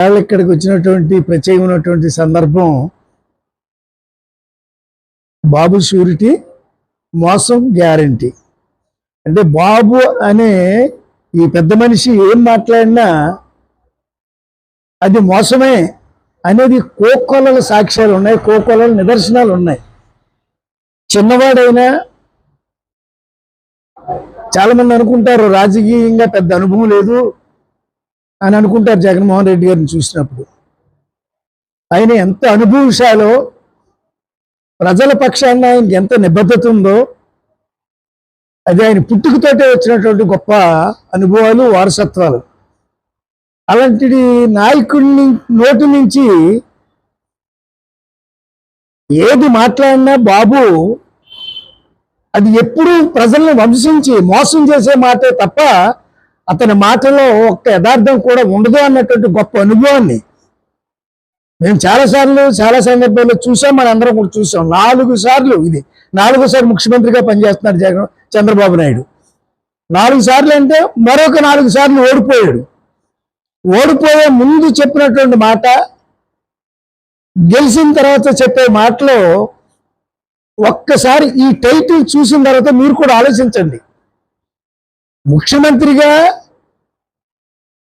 వాళ్ళు ఇక్కడికి వచ్చినటువంటి ప్రత్యేకమైనటువంటి సందర్భం బాబు షూరిటీ మోసం గ్యారంటీ. అంటే బాబు అనే ఈ పెద్ద మనిషి ఏం మాట్లాడినా అది మోసమే అనేది కోకొల్లల సాక్ష్యాలు ఉన్నాయి కోకొల్లల నిదర్శనాలు ఉన్నాయి. చిన్నవాడైనా చాలామంది అనుకుంటారు రాజకీయంగా పెద్ద అనుభవం లేదు అని అనుకుంటారు జగన్మోహన్ రెడ్డి గారిని చూసినప్పుడు. ఆయన ఎంత అనుభవశాలో ప్రజల పక్షాన ఆయనకి ఎంత నిబద్ధత ఉందో అది ఆయన పుట్టుకతోటే వచ్చినటువంటి గొప్ప అనుభవాలు వారసత్వాలు. అలాంటి నాయకుడిని నోటి నుంచి ఏది మాట్లాడినా బాబు అది ఎప్పుడూ ప్రజలను వంశించి మోసం చేసే మాటే తప్ప అతని మాటలో ఒక్క యథార్థం కూడా ఉండదు అన్నటువంటి గొప్ప అనుభవాన్ని మేము చాలాసార్లు చాలా సందర్భాల్లో చూసాం మన అందరం కూడా చూసాం. నాలుగు సార్లు ఇది. నాలుగోసారి ముఖ్యమంత్రిగా పనిచేస్తున్నాడు జగన్ చంద్రబాబు నాయుడు. నాలుగు సార్లు అంటే మరొక నాలుగు సార్లు ఓడిపోయాడు. ఓడిపోయే ముందు చెప్పినటువంటి మాట గెలిచిన తర్వాత చెప్పే మాటలో ఒక్కసారి ఈ టైటిల్ చూసిన తర్వాత మీరు కూడా ఆలోచించండి. ముఖ్యమంత్రిగా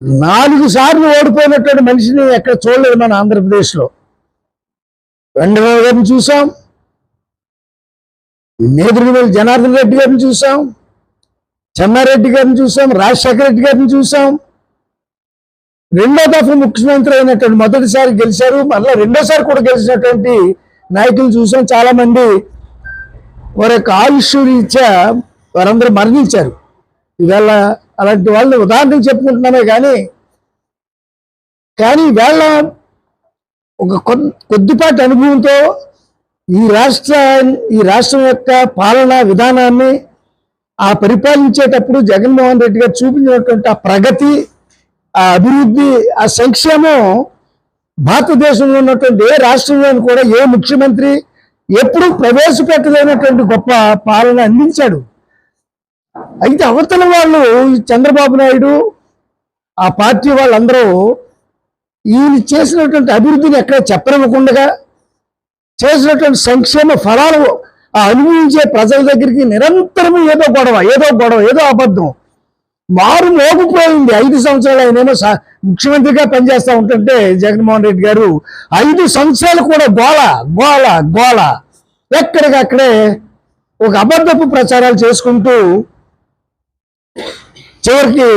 నాలుగు సార్లు ఓడిపోయినటువంటి మనిషిని ఎక్కడ చూడలేదు మన ఆంధ్రప్రదేశ్లో. వెంకటరావు గారిని చూసాం. నేదురువేలి జనార్దన్ రెడ్డి గారిని చూసాం. చెన్నారెడ్డి గారిని చూసాం. రాజశేఖర రెడ్డి గారిని చూసాం. రెండో దఫా ముఖ్యమంత్రి అయినటువంటి మొదటిసారి గెలిచారు. మళ్ళీ రెండోసారి కూడా గెలిచినటువంటి నాయకులు చూసాం. చాలా మంది వారి యొక్క ఆయుష్ వారందరూ మరణించారు. ఇవాళ అలాంటి వాళ్ళని ఉదాహరణకు చెప్పుకుంటున్నామే కానీ కానీ ఇవాళ ఒక కొద్దిపాటి అనుభవంతో ఈ రాష్ట్ర ఈ రాష్ట్రం యొక్క పాలనా విధానాన్ని ఆ పరిపాలించేటప్పుడు జగన్మోహన్ రెడ్డి గారు చూపించినటువంటి ఆ ప్రగతి ఆ అభివృద్ధి ఆ సంక్షేమం భారతదేశంలో ఉన్నటువంటి ఏ రాష్ట్రంలోని కూడా ఏ ముఖ్యమంత్రి ఎప్పుడు ప్రవేశపెట్టలేనటువంటి గొప్ప పాలన అందించాడు. అయితే అవతల వాళ్ళు చంద్రబాబు నాయుడు ఆ పార్టీ వాళ్ళందరూ ఈయన చేసినటువంటి అభివృద్ధిని ఎక్కడ చెప్పనివ్వకుండా చేసినటువంటి సంక్షేమ ఫలాలు ఆ అనుభవించే ప్రజల దగ్గరికి నిరంతరం ఏదో గొడవ ఏదో గొడవ ఏదో అబద్ధం. మారు మోగిపోయింది. ఐదు సంవత్సరాలు ఆయనేమో ముఖ్యమంత్రిగా పనిచేస్తూ ఉంటుంటే జగన్మోహన్ రెడ్డి గారు ఐదు సంవత్సరాలు కూడా గోళ గోళ గోళ ఎక్కడికక్కడే ఒక అబద్ధపు ప్రచారాలు చేసుకుంటూ చివరికి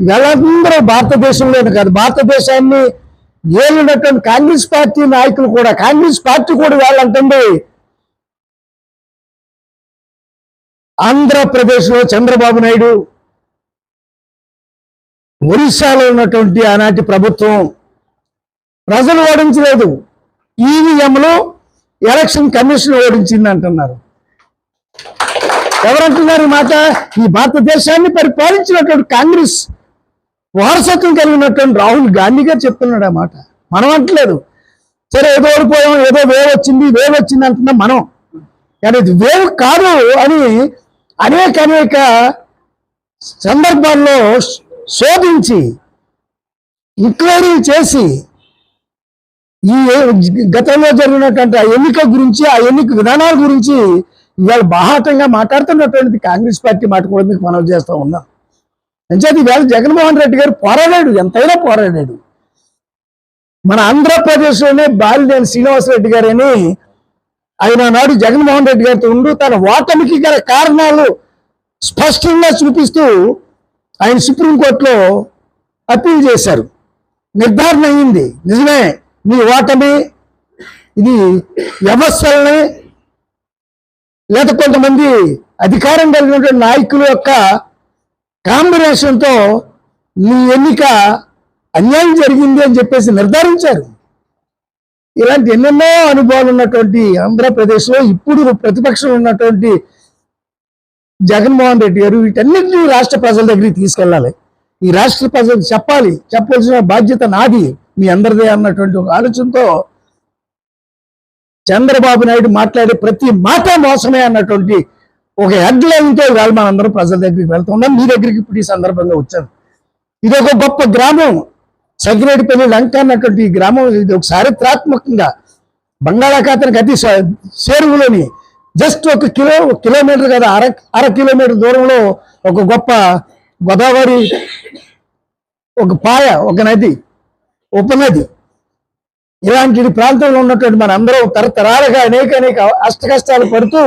వీళ్ళందరూ భారతదేశంలోనే కాదు భారతదేశాన్ని ఏలినటువంటి కాంగ్రెస్ పార్టీ నాయకులు కూడా కాంగ్రెస్ పార్టీ కూడా వాళ్ళంటుంది ఆంధ్రప్రదేశ్లో చంద్రబాబు నాయుడు ఒరిస్సాలో ఉన్నటువంటి ఆనాటి ప్రభుత్వం ప్రజలు ఓడించలేదు. ఈవీఎంలో ఎలక్షన్ కమిషన్ ఓడించింది అంటున్నారు ఎవరంటున్నారు ఈ మాట? ఈ భారతదేశాన్ని పరిపాలించినటువంటి కాంగ్రెస్ వారసత్వం కలిగినటువంటి రాహుల్ గాంధీ గారు చెప్తున్నాడు ఆ మాట. మనం అంటలేదు. సరే ఏదో ఓడిపోయాం ఏదో వేవ్ వచ్చింది వేవ్ వచ్చింది అంటున్నాం మనం. కానీ ఇది వేవ్ కాదు అని అనేక అనేక సందర్భాల్లో శోధించి ఎంక్వైరీ చేసి ఈ గతంలో జరిగినటువంటి ఆ ఎన్నిక గురించి ఆ ఎన్నిక విధానాల గురించి ఇవాళ బాహాటంగా మాట్లాడుతున్నటువంటిది కాంగ్రెస్ పార్టీ మాట కూడా మీకు మనం చేస్తూ ఉన్నాం. అంచేది ఈవేళ జగన్మోహన్ రెడ్డి గారు పోరాడాడు ఎంతైనా పోరాడాడు. మన ఆంధ్రప్రదేశ్లోనే బాలినేని శ్రీనివాసరెడ్డి గారని ఆయన నాడు జగన్మోహన్ రెడ్డి గారితో ఉండు తన ఓటమికి గల కారణాలు స్పష్టంగా చూపిస్తూ ఆయన సుప్రీంకోర్టులో అప్పీల్ చేశారు. నిర్ధారణ అయింది. నిజమే మీ ఓటమి ఇది వ్యవస్థల్ని లేదా కొంతమంది అధికారం కలిగినటువంటి నాయకుల యొక్క కాంబినేషన్తో మీ ఎన్నిక అన్యాయం జరిగింది అని చెప్పేసి నిర్ధారించారు. ఇలాంటి ఎన్నెన్నో అనుభవాలు ఉన్నటువంటి ఆంధ్రప్రదేశ్లో ఇప్పుడు ప్రతిపక్షం ఉన్నటువంటి జగన్మోహన్ రెడ్డి గారు వీటన్నిటిని రాష్ట్ర ప్రజల దగ్గరికి తీసుకెళ్ళాలి. ఈ రాష్ట్ర ప్రజలకు చెప్పాలి చెప్పవలసిన బాధ్యత నాది మీ అందరిదే అన్నటువంటి ఒక ఆలోచనతో చంద్రబాబు నాయుడు మాట్లాడే ప్రతి మాట మోసమే అన్నటువంటి ఒక హెడ్లైన్తో ఇవాళ మనందరం ప్రజల దగ్గరికి వెళ్తున్నాం మీ దగ్గరికి ఇప్పుడు ఈ సందర్భంగా వచ్చాను. ఇది ఒక గొప్ప గ్రామం. సగిరేడిపల్లి లంక అన్నటువంటి ఈ గ్రామం ఇది ఒక చారిత్రాత్మకంగా బంగాళాఖాతానికి అతి చేరువులోని జస్ట్ ఒక కిలో ఒక కిలోమీటర్ కదా అర అర కిలోమీటర్ దూరంలో ఒక గొప్ప గోదావరి ఒక పాయ ఒక నది ఉపనది. ఇలాంటి ప్రాంతంలో ఉన్నటువంటి మనందరం తరతరాలుగా అనేక అనేక అష్ట కష్టాలు పడుతూ